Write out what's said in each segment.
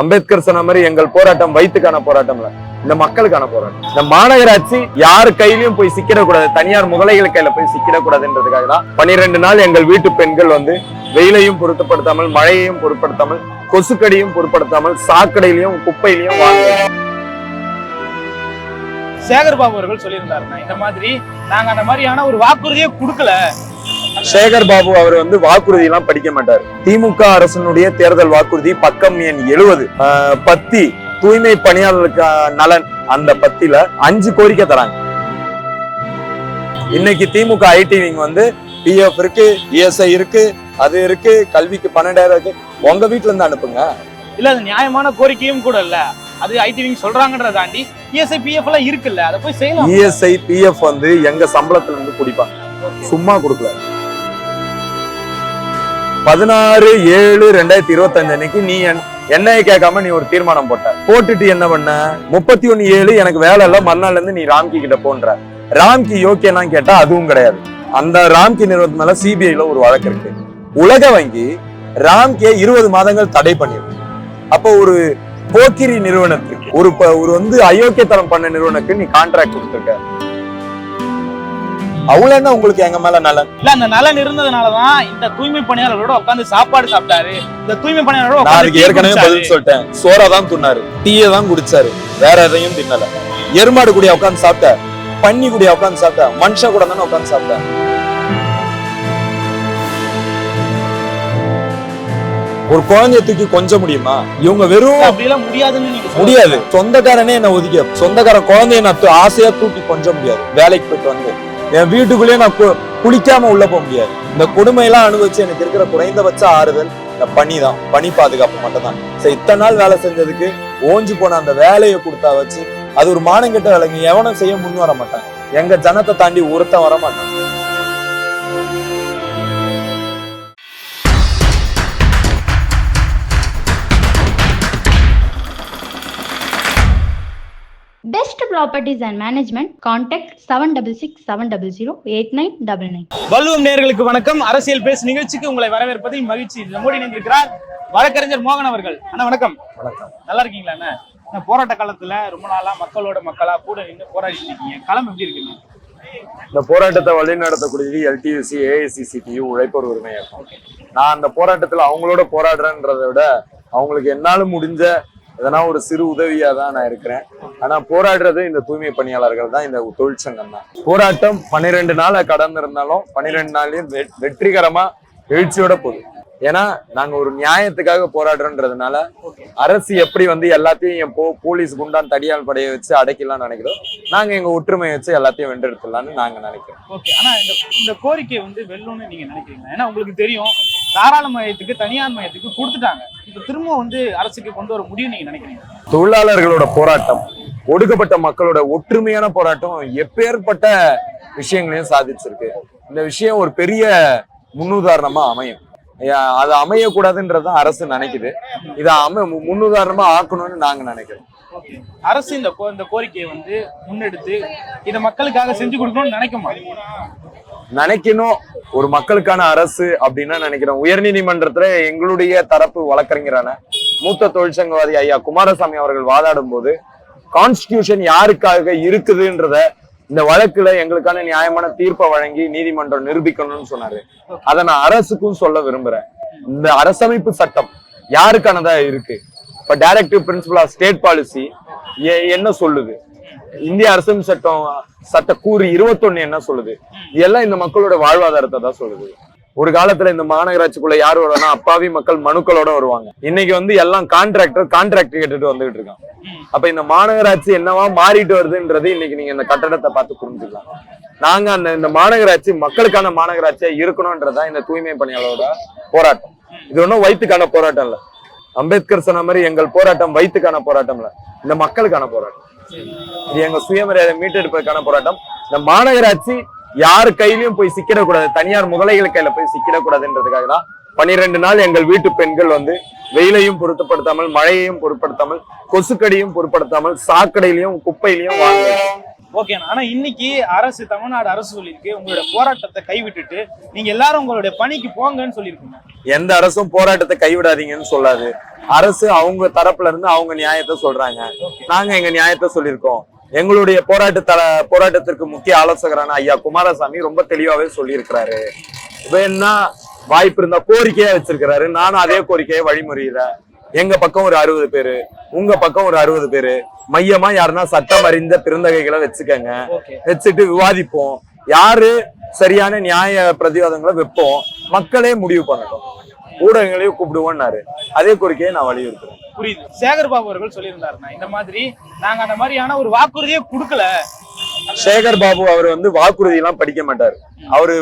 அம்பேத்கர் சொன்ன மாதிரி எங்கள் போராட்டம் வயிற்றுக்கான போராட்டம் இந்த மக்களுக்கான போராட்டம். இந்த மாநகராட்சி யார் கையிலயும் போய் சிக்கிடக்கூடாது. தனியார் முதலைகள் கையில போய் சிக்கிடக்கூடாதுன்றதுக்காக தான் பனிரெண்டு நாள் எங்கள் வீட்டு பெண்கள் வந்து வெயிலையும் பொருத்தப்படுத்தாமல் மழையையும் பொருட்படுத்தாமல் கொசுக்கடியும் பொருட்படுத்தாமல் சாக்கடையிலையும் குப்பையிலையும் வாங்க சேகர்பாபு அவர்கள் சொல்லியிருந்தாருன்னா இந்த மாதிரி நாங்க அந்த மாதிரியான ஒரு வாக்குறுதியே கொடுக்கல. சேகர் பாபு அவர் வந்து வாக்குறுதி எல்லாம் படிக்க மாட்டார். திமுக அரசனுடைய தேர்தல் வாக்குறுதி பக்கம் எண் எழுபது பத்தி தூய்மை பணியாளர்களுக்கு நலன் அந்த பத்தில அஞ்சு கோரிக்கை தராங்க. இன்னைக்கு திமுக ஐடி விங் வந்து பிஎஃப் இருக்கு இஎஸ்ஐ இருக்கு அது இருக்கு கல்விக்கு பன்னெண்டாயிரம் இருக்கு. உங்க வீட்டுல இருந்து அனுப்புங்க. இல்ல அது நியாயமான கோரிக்கையும் கூட இல்ல. அது ஐடிவிங் சொல்றாங்கன்றத தாண்டி இஎஸ்ஐ பிஎஃப் எல்லாம் இருக்குல்ல அதை போய் செய்யலாம். இஎஸ்ஐ பிஎஃப் வந்து எங்க சம்பளத்துல இருந்து குடிப்பாங்க. சும்மா கொடுக்கல. பதினாறு ஏழு ரெண்டாயிரத்தி இருபத்தி அன்னைக்கு நீ என்- என்னைய கேட்காம நீ ஒரு தீர்மானம் போட்ட. போட்டுட்டு என்ன பண்ண? முப்பத்தி ஒன்னு ஏழு எனக்கு வேலை இல்ல மறுநாள்ல இருந்து நீ ராம்கி கிட்ட போன்ற. ராம்கி யோக்கியனா கேட்டா அதுவும் கிடையாது. அந்த ராம்கி நிறுவனத்து மேல சிபிஐல ஒரு வழக்கு இருக்கு. உலக வங்கி ராம்கே இருபது மாதங்கள் தடை பண்ணிருக்கு. அப்போ ஒரு போக்கிரி நிறுவனத்துக்கு ஒரு ப- ஒரு வந்து அயோக்கியத்தனம் பண்ண நிறுவனத்துக்கு நீ கான்ட்ராக்ட் கொடுத்துருக்க. அவ்வளவு என்ன உங்களுக்கு எங்க மேல நலன்? இல்ல அந்த நலன் இருந்ததுனாலதான் இந்த தூய்மை பணியாளர்களோட உட்கார்ந்து சாப்பாடு சாப்பிட்டாரு. இந்த தூய்மை பணியாளரோட நான் அதுக்கு ஏற்கனவே. பதில் சொல்லிட்டேன். சோறா தான் துண்ணாரு டீயை தான் குடிச்சாரு. வேற எதையும் தின்னல. எருமாடு கூடிய உட்காந்து சாப்பிட்ட. பன்னி கூடிய உட்காந்து சாப்பிட்ட. மனுஷ கூட தானே உட்காந்து சாப்பிட்ட. ஒரு குழந்தைய தூக்கி கொஞ்ச முடியுமா? இவங்க வெறும் முடியாது. சொந்தக்காரனே என்ன ஒதுக்க சொந்தக்கார குழந்தைய நான் ஆசையா தூக்கி கொஞ்ச முடியாது. வேலைக்கு போயிட்டு வந்து. என் வீட்டுக்குள்ளேயே நான் கு- குளிக்காம உள்ள போக முடியாது. இந்த கொடுமையெல்லாம் அனுபவிச்சு எனக்கு இருக்கிற குறைந்தபட்ச ஆறுதல் இந்த பனி தான். பனி பாதுகாப்பு மட்டும் தான் சரி இத்தனை நாள் வேலை செஞ்சதுக்கு ஓஞ்சு போன அந்த வேலையை கொடுத்தா வச்சு அது ஒரு மானங்கிட்ட வேலைங்க எவனும் செய்ய முன் வர மாட்டான். எங்க ஜனத்தை தாண்டி ஒருத்தன் வர மாட்டான். Best Properties and Management, contact 7667008999. வள்ளுவம் நேயர்களுக்கு வணக்கம். அரசியல் பேசு நிகழ்ச்சிக்கு உங்களை வரவேற்பதில் மகிழ்ச்சி. நம்மோடு இணைந்திருக்கிறார் வழக்கறிஞர் மோகன் அவர்கள். அண்ணா வணக்கம். வணக்கம். நல்லா இருக்கீங்களா அண்ணா? இந்த போராட்ட காலத்துல ரொம்ப நாளா மக்களோட மக்களா கூட நின்று போராடிட்டு இருக்கீங்க. களம் எப்படி இருக்குங்க இந்த போராட்டத்தை வழிநடத்தக்கூடியது எல்டியூசி ஏஐசிசிடியு உழைப்போர் உரிமை இயக்கம் நான் அந்த போராட்டத்துல அவங்களோட போராடுறேன்றதை விட அவங்களுக்கு என்னால முடிஞ்ச எதனா ஒரு சிறு உதவியா தான் நான் இருக்கிறேன். ஆனா போராடுறது இந்த தூய்மை பணியாளர்கள் தான் இந்த தொழிற்சங்கம் தான். போராட்டம் பன்னிரெண்டு நாளை கடந்து இருந்தாலும் பன்னிரெண்டு நாள்லயும் வெ- வெற்றிகரமா எழுச்சியோட போகுது. ஏன்னா நாங்க ஒரு நியாயத்துக்காக போராடுறோன்றதுனால அரசு எப்படி வந்து எல்லாத்தையும் என் போ போலீஸ் குண்டான் தடியால் படையை வச்சு அடைக்கலாம்னு நினைக்கிறோம் நாங்க எங்க ஒற்றுமையை வச்சு எல்லாத்தையும் வென்றெடுத்துடலாம்னு நாங்க நினைக்கிறோம். ஓகே. ஆனா இந்த இந்த கோரிக்கை வந்து வெல்லும்னு நீங்க நினைக்கிறீங்க ஏன்னா உங்களுக்கு தெரியும் தாராள மையத்துக்கு தனியார் மையத்துக்கு கொடுத்துட்டாங்க. திரும்ப வந்து அரசுக்கு கொண்டு வர முடியும் நீங்க நினைக்கிறீங்க? தொழிலாளர்களோட போராட்டம் ஒடுக்கப்பட்ட மக்களோட ஒற்றுமையான போராட்டம் எப்பேற்பட்ட விஷயங்களையும் சாதிச்சிருக்கு. இந்த விஷயம் ஒரு பெரிய முன்னுதாரணமா அமையும். அது அமையக்கூடாதுன்றது அரசு நினைக்குது. இதை அமை முன்னுதாரணமா ஆக்கணும்னு நாங்க நினைக்கிறோம். அரசு இந்த கோரிக்கையை வந்து முன்னெடுத்து இதை மக்களுக்காக செஞ்சு கொடுக்கணும்னு நினைக்குமா? நினைக்கணும். ஒரு மக்களுக்கான அரசு அப்படின்னு நினைக்கிறோம். உயர்நீதிமன்றத்துல எங்களுடைய தரப்பு வழக்கறிஞரான மூத்த தொழிற்சங்கவாதி ஐயா குமாரசாமி அவர்கள் வாதாடும் போது கான்ஸ்டியூஷன் யாருக்காக இருக்குதுன்றத இந்த வழக்குல எங்களுக்கான நியாயமான தீர்ப்பை வழங்கி நீதிமன்றம் நிரூபிக்கணும்னு சொன்னாரு. அதை நான் அரசுக்கும் சொல்ல விரும்புறேன். இந்த அரசமைப்பு சட்டம் யாருக்கானதா இருக்கு? இப்ப directive principle of state policy என்ன சொல்லுது? இந்திய அரசும் சட்டம் சட்ட கூறு இருபத்தொன்னு என்ன சொல்லுது? இதெல்லாம் இந்த மக்களோட வாழ்வாதாரத்தை தான் சொல்லுது. ஒரு காலத்துல இந்த மாநகராட்சிக்குள்ள யார் வருவானா அப்பாவி மக்கள் மனுக்களோட வருவாங்க. இன்னைக்கு வந்து எல்லாம் கான்ட்ராக்டர் கான்ட்ராக்ட் கேட்டுட்டு வந்துகிட்டு இருக்கான் அப்ப இந்த மாநகராட்சி என்னவா மாறிட்டு வருதுன்றது இன்னைக்கு நீங்க இந்த கட்டடத்தை பார்த்து புரிஞ்சுக்கலாம். நாங்க அந்த இந்த மாநகராட்சி மக்களுக்கான மாநகராட்சியா இருக்கணும்ன்றதுதான் இந்த தூய்மை பணியாளரோட போராட்டம். இது ஒன்றும் வயிற்றுக்கான போராட்டம் இல்ல. அம்பேத்கர் சொன்ன மாதிரி எங்கள் போராட்டம் வயிற்றுக்கான போராட்டம் இல்ல. இந்த மக்களுக்கான போராட்டம். இது எங்க சுயமரியாதை மீட்டெடுப்பதற்கான போராட்டம். இந்த மாநகராட்சி யார் கையிலயும் போய் சிக்கிடக்கூடாது. தனியார் முதலைகள் கையில போய் சிக்கிடக்கூடாதுன்றதுக்காக தான் பனிரெண்டு நாள் எங்கள் வீட்டு பெண்கள் வந்து வெயிலையும் பொருத்தப்படுத்தாமல் மழையையும் பொருட்படுத்தாமல் கொசுக்கடியும் பொருட்படுத்தாமல் சாக்கடையிலையும் குப்பையிலையும் வாங்க ஓகேண்ணா ஆனா இன்னைக்கு அரசு தமிழ்நாடு அரசு சொல்லியிருக்கு உங்களுடைய போராட்டத்தை கைவிட்டுட்டு நீங்க எல்லாரும் உங்களுடைய பணிக்கு போங்கன்னு சொல்லியிருக்கீங்க. எந்த அரசும் போராட்டத்தை கைவிடாதீங்கன்னு சொல்லாது. அரசு அவங்க தரப்புல இருந்து அவங்க நியாயத்தை சொல்றாங்க. நாங்க எங்க நியாயத்தை சொல்லியிருக்கோம். எங்களுடைய போராட்ட தல போராட்டத்திற்கு முக்கிய ஆலோசகரான ஐயா குமாரசாமி ரொம்ப தெளிவாவே சொல்லியிருக்கிறாரு. வேணா வாய்ப்பு இருந்தா கோரிக்கையா வச்சிருக்கிறாரு. நானும் அதே கோரிக்கையை வழிமுறையிறேன் எங்க பக்கம் ஒரு அறுபது பேரு உங்க பக்கம் ஒரு அறுபது பேரு மையமா யாருன்னா சட்டம் அறிந்த பிறந்தகைகளை வச்சுக்கங்க. வச்சுட்டு விவாதிப்போம். யாரு சரியான நியாய பிரதிவாதங்களை வைப்போம். மக்களே முடிவு பண்ணட்டும். ஊடகங்களையும் கூப்பிடுவோம்னாரு. அதே கோரிக்கையை நான் வலியுறுத்துறேன். புரியுது. சேகர் பாபு அவர்கள் சொல்லியிருந்தாருண்ணா இந்த மாதிரி நாங்க அந்த மாதிரியான ஒரு வாக்குறுதியே கொடுக்கல. சேகர் பாபு அவர் வந்து வாக்குறுதி எல்லாம் படிக்க மாட்டாரு. அவரு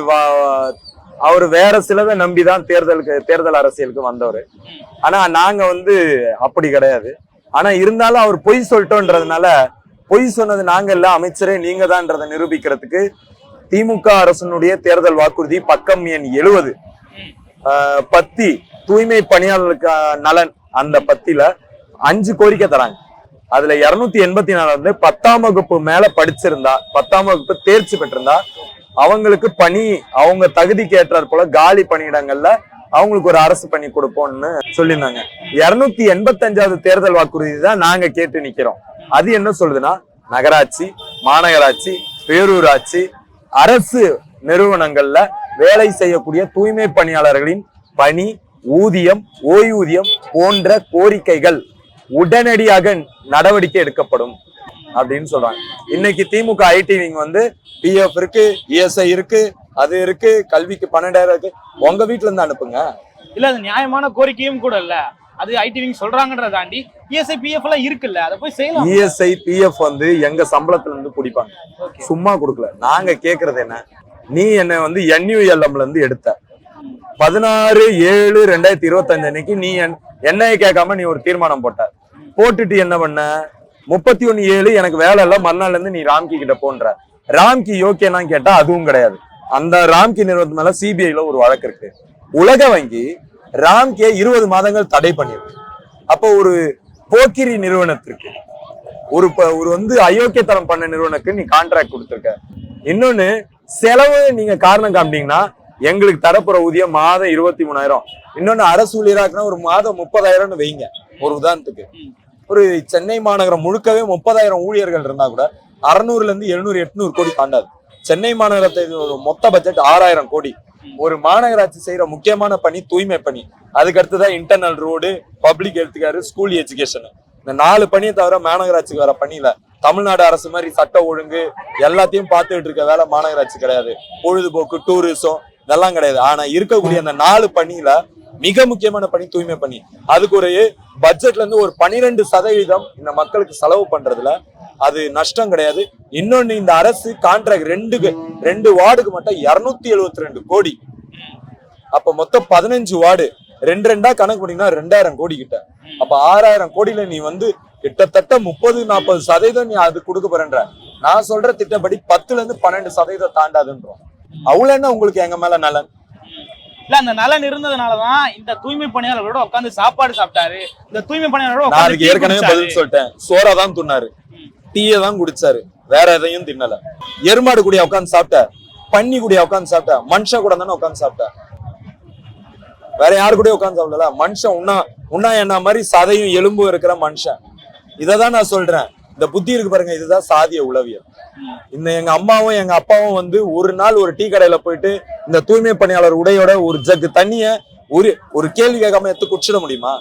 அவரு வேற சிலதை நம்பிதான் தேர்தலுக்கு தேர்தல் அரசியலுக்கு வந்தவர். ஆனா நாங்க வந்து அப்படி கிடையாது. ஆனா இருந்தாலும் அவர் பொய் சொல்லிட்டோன்றதுனால பொய் சொன்னது நாங்க இல்ல அமைச்சரே நீங்க தான்றதை நிரூபிக்கிறதுக்கு திமுக அரசனுடைய தேர்தல் வாக்குறுதி பக்கம் எண் எழுவது. பத்தி தூய்மை பணியாளர்களுக்கு நலன் அந்த பத்தில அஞ்சு கோரிக்கை தராங்க. அதுல இருநூத்தி எண்பத்தி நாலு வந்து பத்தாம் வகுப்பு மேல படிச்சிருந்தா பத்தாம் வகுப்பு தேர்ச்சி பெற்றிருந்தா அவங்களுக்கு பணி அவங்க தகுதிக்கு ஏற்றாற் போல காலி பணியிடங்கள்ல அவங்களுக்கு ஒரு அரசு பண்ணி கொடுப்போம்னு சொல்லியிருந்தாங்க. இருநூத்தி எண்பத்தஞ்சாவது தேர்தல் வாக்குறுதி தான் நாங்க கேட்டு நிக்கிறோம். அது என்ன சொல்லுதுன்னா நகராட்சி மாநகராட்சி பேரூராட்சி அரசு நிறுவனங்கள்ல வேலை செய்யக்கூடிய தூய்மை பணியாளர்களின் பணி ஊதியம் ஓய்வூதியம் போன்ற கோரிக்கைகள் உடனடியாக நடவடிக்கை எடுக்கப்படும் அப்படின்னு சொல்றாங்க. இன்னைக்கு திமுக ஐடி விங் வந்து பிஎஃப் இருக்கு இஎஸ்ஐ இருக்கு அது இருக்கு கல்விக்கு பன்னெண்டாயிரம் இருக்கு. உங்க வீட்ல இருந்து அனுப்புங்க. இல்ல அது நியாயமான கோரிக்கையும் கூட இல்ல. அது ஐடிவிங் சொல்றாங்கன்றத தாண்டி இஎஸ்ஐ பிஎஃப் எல்லாம் இருக்குல்ல அதை போய் செய்யலாம். இஎஸ்ஐ பிஎஃப் வந்து எங்க சம்பளத்துல இருந்து பிடிப்பாங்க. சும்மா கொடுக்கல. நாங்க கேக்குறது என்ன? நீ என்ன வந்து என்யூஎல்எம்ல இருந்து எடுத்த. பதினாறு ஏழு ரெண்டாயிரத்தி இருபத்தஞ்சு அன்னைக்கு நீ என் என்னைய கேட்காம நீ ஒரு தீர்மானம் போட்ட. போட்டுட்டு என்ன பண்ண? முப்பத்தி ஒன்னு ஏழு எனக்கு வேலை இல்ல. மறுநாள்ல இருந்து நீ ராம்கி கிட்ட போன்ற. ராம்கி யோக்கியனா கேட்டா அதுவும் கிடையாது. அந்த ராம்கி நிறுவனத்து மேல சிபிஐல ஒரு வழக்கு இருக்கு. உலக வங்கி ராம்கே இருபது மாதங்கள் தடை பண்ணிருக்கு. அப்போ ஒரு போக்கிரி நிறுவனத்திற்கு ஒரு ப- ஒரு வந்து அயோக்கியத்தனம் பண்ண நிறுவனத்துக்கு நீ கான்ட்ராக்ட் கொடுத்துருக்க. இன்னொன்னு செலவு நீங்க காரணம் காமிட்டீங்கன்னா எங்களுக்கு தரப்புற ஊதியம் மாதம் இருபத்தி மூணாயிரம். இன்னொன்னு அரசு ஊழியராக்குனா ஒரு மாதம் முப்பதாயிரம்னு வைங்க. ஒரு உதாரணத்துக்கு. ஒரு சென்னை மாநகரம் முழுக்கவே முப்பதாயிரம் ஊழியர்கள் இருந்தா கூட அறுநூறுல இருந்து எழுநூறு எட்நூறு கோடி தாண்டாது. சென்னை மாநகரத்தை ஒரு மொத்த பட்ஜெட் ஆறாயிரம் கோடி. ஒரு மாநகராட்சி செய்யற முக்கியமான பணி தூய்மை பணி. அதுக்கு அடுத்ததான் internal road public health care school education இந்த நாலு பணியை தவிர மாநகராட்சிக்கு வர பணியில தமிழ்நாடு அரசு மாதிரி சட்ட ஒழுங்கு எல்லாத்தையும் பார்த்துட்டு இருக்க வேலை மாநகராட்சி கிடையாது. பொழுதுபோக்கு டூரிசம் இதெல்லாம் கிடையாது. ஆனா இருக்கக்கூடிய அந்த நாலு பணியில மிக முக்கியமான பணி தூய்மை பணி. அதுக்கு ஒரு பட்ஜெட்ல இருந்து ஒரு பனிரெண்டு சதவீதம் இந்த மக்களுக்கு செலவு பண்றதுல அது நஷ்டம் கிடையாது. இன்னொன்னு இந்த அரசு கான்ட்ராக்ட் ரெண்டு ரெண்டு வார்டுக்கு மட்டும் இருநூத்தி எழுபத்தி ரெண்டு கோடி. அப்ப மொத்தம் பதினஞ்சு வார்டு. ரெண்டு ரெண்டா கணக்கு பண்ணீங்கன்னா ரெண்டாயிரம் கோடி கிட்ட. அப்ப ஆறாயிரம் கோடியில நீ வந்து கிட்டத்தட்ட முப்பது நாற்பது சதவீதம் நீ அது கொடுக்க போறேன்ற. நான் சொல்ற திட்டப்படி பத்துல இருந்து பன்னெண்டு சதவீதம் தாண்டாதுன்றோம். அவ்வளவு என்ன உங்களுக்கு எங்க மேல நலன்? இல்ல அந்த நலன் இருந்ததுனாலதான் இந்த தூய்மை பணியாளர்களோட உட்கார்ந்து சாப்பாடு சாப்பிட்டாரு. இந்த தூய்மை பணியாளரோட ஏற்கனவே. பதில் சொல்லிட்டேன். சோறா தான் துண்ணாரு. டீயை தான் குடிச்சாரு. வேற எதையும் தின்னல. எருமாடு கூடிய உட்காந்து சாப்பிட்ட? பன்னி கூடிய உட்காந்து சாப்பிட்ட? மனுஷன் கூட தானே உட்காந்து சாப்பிட்ட? வேற யாரு கூட உட்காந்து சாப்பிடல. மனுஷன் உண்ணா உண்ணா என்ன மாதிரி சதையும் எலும்பும் இருக்கிற மனுஷன். இததான் நான் சொல்றேன். இந்த புத்தி இருக்கு பாருங்க இதுதான் சாதிய உளவியல். இந்த எங்க அம்மாவும் எங்க அப்பாவும் வந்து ஒரு நாள் ஒரு டீ கடையில போயிட்டு இந்த தூய்மை பணியாளர் உடையோட ஒரு ஜக்கு தண்ணிய ஒரு ஒரு கேள்வி கேட்காம எடுத்து குடிச்சிட முடியுமா?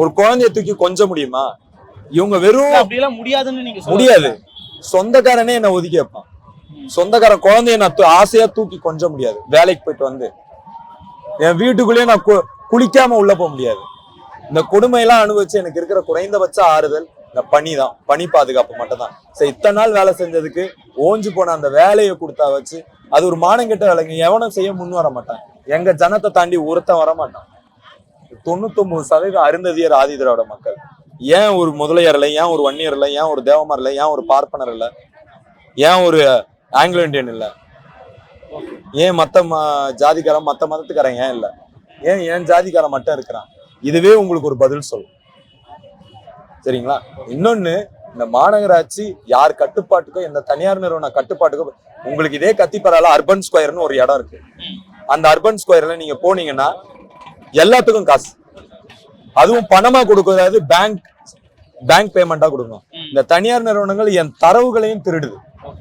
ஒரு குழந்தைய தூக்கி கொஞ்ச முடியுமா? இவங்க வெறும் முடியாதுன்னு நீங்க முடியாது. சொந்தக்காரனே என்ன ஒதுக்கி வைப்பான். சொந்தக்காரன் குழந்தைய நான் ஆசையா தூக்கி கொஞ்ச முடியாது. வேலைக்கு போயிட்டு வந்து. என் வீட்டுக்குள்ளேயே நான் குளிக்காம உள்ள போக முடியாது. இந்த கொடுமையெல்லாம் அனுபவிச்சு எனக்கு இருக்கிற குறைந்தபட்ச ஆறுதல் இந்த பனி தான். பனி பாதுகாப்பு மட்டும் தான் சரி இத்தனை நாள் வேலை செஞ்சதுக்கு ஓஞ்சு போன அந்த வேலையை கொடுத்தா வச்சு அது ஒரு மானங்கெட்ட வேலைங்க. எவனும் செய்ய முன் வர மாட்டான். எங்க ஜனத்தை தாண்டி ஒருத்தன் வர மாட்டான். தொண்ணூத்தொன்பது சதவீதம் அருந்ததியர் ஆதி திராவிட மக்கள். ஏன் ஒரு முதலையர் இல்லை? ஏன் ஒரு வன்னியர் இல்லை? ஏன் ஒரு தேவமார் இல்லை? ஏன் ஒரு பார்ப்பனர் இல்லை? ஏன் ஒரு ஆங்கிலோ இண்டியன் இல்லை? ஏன் மத்த ம- ஜாதிக்காரன் மத்த மதத்துக்காரன் ஏன் இல்லை? ஏன் ஏன் ஜாதிக்காரன் மட்டும் இருக்கிறான்? இதுவே உங்களுக்கு ஒரு பதில் சொல்லும். சரிங்களா? இன்னொன்னு இந்த மாநகராட்சி யார் கட்டுப்பாட்டுக்கோ இந்த தனியார் நிறுவன கட்டுப்பாட்டுக்கோ உங்களுக்கு இதே கத்திப்பரால அர்பன் ஸ்கொயர்னு ஒரு இடம் இருக்கு. அந்த அர்பன் ஸ்கொயர்ல நீங்க போனீங்கன்னா எல்லாத்துக்கும் காசு. அதுவும் பணமா கொடுக்கறது பேங்க் பேங்க் பேமெண்டா கொடுக்கணும். இந்த தனியார் நிறுவனங்கள் என் தரவுகளையும் திருடுது.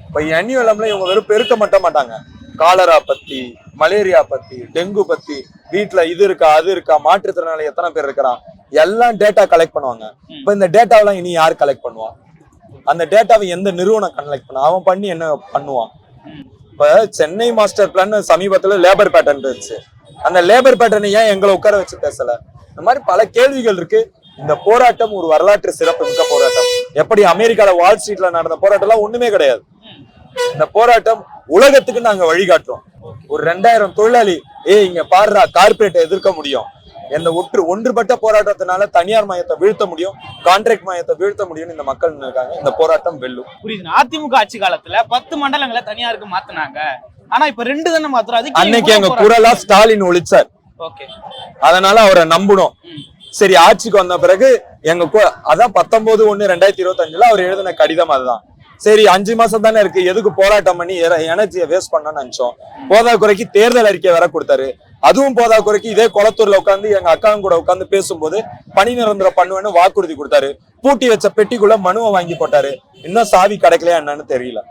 இப்ப என்யூஎல்எம்ல இவங்க வெறும் பெருக்க மட்டும் மாட்டாங்க. காலரா பத்தி மலேரியா பத்தி டெங்கு பத்தி வீட்ல இது இருக்கா அது இருக்கா மாற்றுத்திறனாளி எத்தனை பேர் இருக்கிறான் எல்லாம் டேட்டா கலெக்ட் பண்ணுவாங்க. இப்ப இந்த டேட்டாவெல்லாம் இனி யார் கலெக்ட் பண்ணுவா? அந்த டேட்டாவை எந்த நிறுவனம் கலெக்ட் பண்ண? அவன் பண்ணி என்ன பண்ணுவான். இப்ப சென்னை மாஸ்டர் பிளான் சமீபத்துல லேபர் பேட்டர்ன் இருந்துச்சு. அந்த லேபர் பேட்டர்னை ஏன் எங்களை உட்கார வச்சு பேசல? இந்த மாதிரி பல கேள்விகள் இருக்கு. இந்த போராட்டம் ஒரு வரலாற்று சிறப்பு மிக்க போராட்டம். எப்படி அமெரிக்கால வால் ஸ்ட்ரீட்ல நடந்த போராட்டம் எல்லாம் ஒண்ணுமே கிடையாது. இந்த போராட்டம் உலகத்துக்கு நாங்க வழிகாட்டுறோம். ஒரு ரெண்டாயிரம் தொழிலாளி ஏய் இங்க பாருடா கார்பரேட்டை எதிர்க்க முடியும். எந்த ஒற்று ஒன்றுபட்ட போராட்டத்தினால தனியார் மையத்தை வீழ்த்த முடியும் கான்ட்ராக்ட் மையத்தை வீழ்த்த முடியும்னு இந்த மக்கள் இருக்காங்க இந்த போராட்டம் வெல்லும். புரியுது. அதிமுக ஆட்சி காலத்துல பத்து மண்டலங்களை தனியாருக்கு மாத்துனாங்க. ஆனா இப்ப ரெண்டு தானே மாத்துறோம். அன்னைக்கு எங்க குரலா ஸ்டாலின் ஒழிச்சார். ஓகே. அதனால அவரை நம்பணும் சரி ஆட்சிக்கு வந்த பிறகு எங்க அதான் பத்தொன்பது ஒண்ணு ரெண்டாயிரத்தி இருபத்தஞ்சுல அவர் எழுதின கடிதம் அதுதான். சரி அஞ்சு மாசம் தானே இருக்கு எதுக்கு போராட்டம் பண்ணி எனர்ஜியை வேஸ்ட் பண்ணணும்னு நினைச்சோம். போதா குறைக்கு தேர்தல் அறிக்கை வேற கொடுத்தாரு. அதுவும் போதா குறைக்கு இதே குளத்தூர்ல உட்காந்து எங்க அக்காவும் கூட உட்காந்து பேசும்போது பணி நிரந்தரம் பண்ணுவேன்னு வாக்குறுதி கொடுத்தாரு. பூட்டி வச்ச பெட்டிக்குள்ள மனுவை வாங்கி போட்டாரு. இன்னும் சாவி கிடைக்கலையா என்னன்னு தெரியல.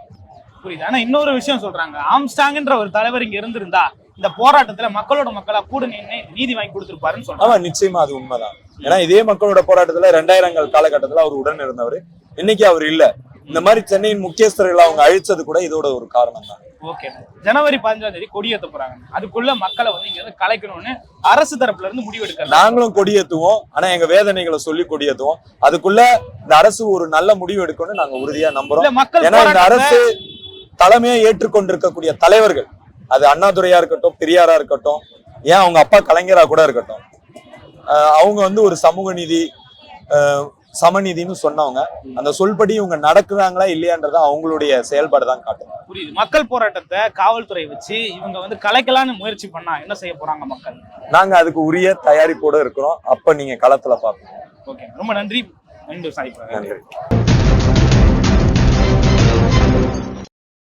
புரியுது. ஆனா இன்னொரு விஷயம் சொல்றாங்க. ஆம்ஸ்டாங்ன்ற ஒரு தலைவர் இங்க இருந்திருந்தா இந்த போராட்டத்துல மக்களோட மக்களா கூட நின்னு நீதி வாங்கி கொடுத்திருப்பாருன்னு சொல்றாங்க. ஆமா நிச்சயமா அது உண்மைதான். ஏன்னா இதே மக்களோட போராட்டத்துல ரெண்டாயிரங்கள் காலகட்டத்துல அவர் உடன் இருந்தவர். இன்னைக்கு அவர் இல்ல. இந்த மாதிரி சென்னையின் முக்கியஸ்தர்களை அவங்க அழிச்சது கூட இதோட ஒரு காரணம் தான் ஓகே. ஜனவரி பதினஞ்சாம் தேதி கொடியேத்த போறாங்க. அதுக்குள்ள மக்களை வந்து இங்க இருந்து கலைக்கணும்னு அரசு தரப்புல இருந்து முடிவெடுக்கிறாங்க நாங்களும் கொடியேத்துவோம் ஆனா எங்க வேதனைகளை சொல்லி கொடியேத்துவோம் அதுக்குள்ள இந்த அரசு ஒரு நல்ல முடிவு எடுக்கும்னு நாங்க உறுதியா நம்புறோம். மக்கள் ஏன்னா இந்த அரசு தலைமையை ஏற்றுக்கொண்டிருக்கக்கூடிய தலைவர்கள் அது அண்ணாதுரையா இருக்கட்டும் பெரியாரா இருக்கட்டும் ஏன் அவங்க அப்பா கலைஞரா கூட இருக்கட்டும். அவங்க வந்து ஒரு சமூக நீதி ஆஹ் சமநீதின்னு சொன்னவங்க. அந்த சொல்படி இவங்க நடக்குறாங்களா இல்லையான்றத அவங்களுடைய செயல்பாடு தான் காட்டும் புரியுது. மக்கள் போராட்டத்தை காவல்துறை வச்சு இவங்க வந்து கலைக்கலாம்னு முயற்சி பண்ணா என்ன செய்ய போறாங்க மக்கள்? நாங்க அதுக்கு உரிய தயாரிப்போட இருக்கிறோம். அப்ப நீங்க களத்துல பாப்பீங்க ஓகே. ரொம்ப நன்றி. நன்றி.